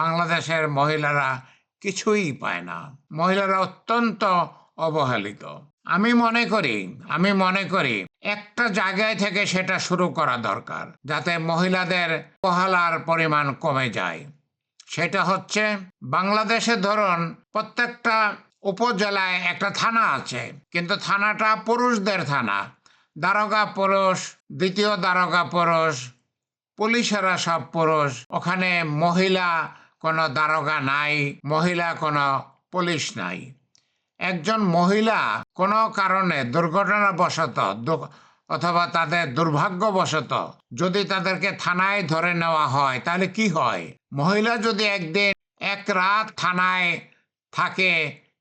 বাংলাদেশের মহিলারা কিছুই পায় না। মহিলারা অত্যন্ত অবহেলিত। আমি মনে করি, আমি মনে করি একটা জায়গায় থেকে সেটা শুরু করা দরকার, যাতে মহিলাদের অবহেলার পরিমাণ কমে যায়। সেটা হচ্ছে, বাংলাদেশে ধরুন, প্রত্যেকটা উপজেলায় একটা থানা আছে, কিন্তু থানাটা পুরুষদের থানা। দারোগা পুরুষ, দ্বিতীয় দারোগা পুরুষ, পুলিশেরা সব পুরুষ। ওখানে মহিলা কোনো দারোগা নাই, মহিলা কোনো পুলিশ নাই। একজন মহিলা কোনো কারণে দুর্ঘটনাবশত অথবা তাদের দুর্ভাগ্যবশত যদি তাদেরকে থানায় ধরে নেওয়া হয়, তাহলে কি হয়? মহিলা যদি একদিন এক রাত থানায় থাকে,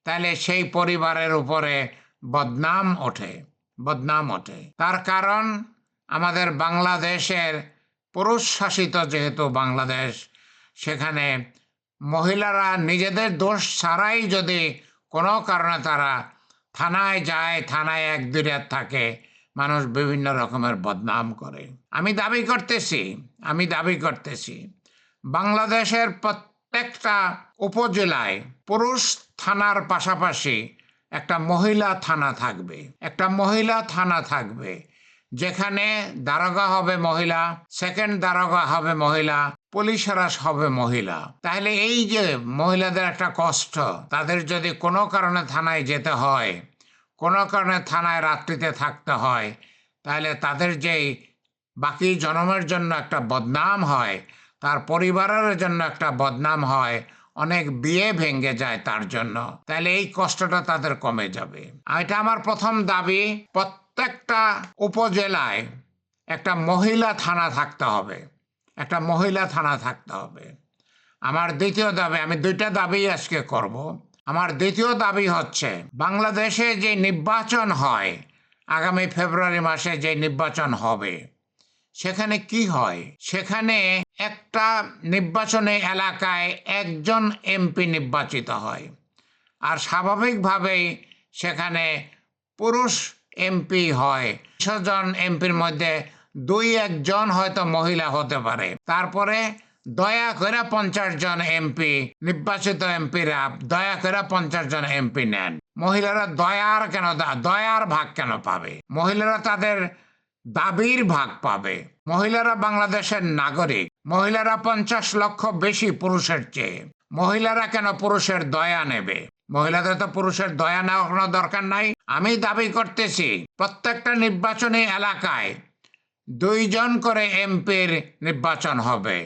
তাহলে সেই পরিবারের উপরে বদনাম ওঠে বদনাম ওঠে। তার কারণ আমাদের বাংলাদেশের পুরুষ শাসিত যেহেতু বাংলাদেশ সেখানে মহিলারা নিজেদের দোষ ছাড়াই যদি কোনো কারণে তারা থানায় যায়, থানায় এক দুই থাকে, মানুষ বিভিন্ন রকমের বদনাম করে। আমি দাবি করতেছি, আমি দাবি করতেছি, বাংলাদেশের প্রত্যেকটা উপজেলায় পুরুষ থানার পাশাপাশি একটা মহিলা থানা থাকবে, একটা মহিলা থানা থাকবে, যেখানে দারোগা হবে মহিলা সেকেন্ড দারোগা হবে মহিলা পুলিশেরা হবে মহিলা। তাহলে এই যে মহিলাদের একটা কষ্ট, তাদের যদি কোনো কারণে থানায় যেতে হয়, কোনো কারণে থানায় রাত্রিতে থাকতে হয়, তাহলে তাদের যেই বাকি জনমের জন্য একটা বদনাম হয়, তার পরিবারের জন্য একটা বদনাম হয়, অনেক বিয়ে ভেঙে যায় তার জন্য, তাহলে এই কষ্টটা তাদের কমে যাবে। এটা আমার প্রথম দাবি, প্রত্যেকটা উপজেলায় একটা মহিলা থানা থাকতে হবে। একটা মহিলা থানা থাকতে হবে। আমার দ্বিতীয় দাবি, আমি দুইটা দাবি আজকে করব। আমার দ্বিতীয় দাবি হচ্ছে, বাংলাদেশে যে নির্বাচন হয়, আগামী ফেব্রুয়ারি মাসে যে নির্বাচন হবে, সেখানে কি হয়? সেখানে একটা নির্বাচনী এলাকায় একজন এমপি নির্বাচিত হয়। আর স্বাভাবিকভাবেই সেখানে পুরুষ এমপি হয় ছজন এমপির মধ্যে দুই একজন হয়তো মহিলা হতে পারে। তারপরে দয়া করে পঞ্চাশ জন এমপি, নির্বাচিত এমপিরা, দয়া করে পঞ্চাশ জন এমপি নেন। মহিলারা দয়ার কেন দয়ার ভাগ কেন পাবে? মহিলারা তাদের দাবির ভাগ পাবে। মহিলারা বাংলাদেশের নাগরিক। মহিলারা পঞ্চাশ লক্ষ বেশি পুরুষের চেয়ে। মহিলারা কেন পুরুষের দয়া নেবে? মহিলাদের তো পুরুষের দয়া নেওয়ার কোনো দরকার নাই। আমি দাবি করতেছি, প্রত্যেকটা নির্বাচনী এলাকায় দুইজন করে এমপির নির্বাচন হবে।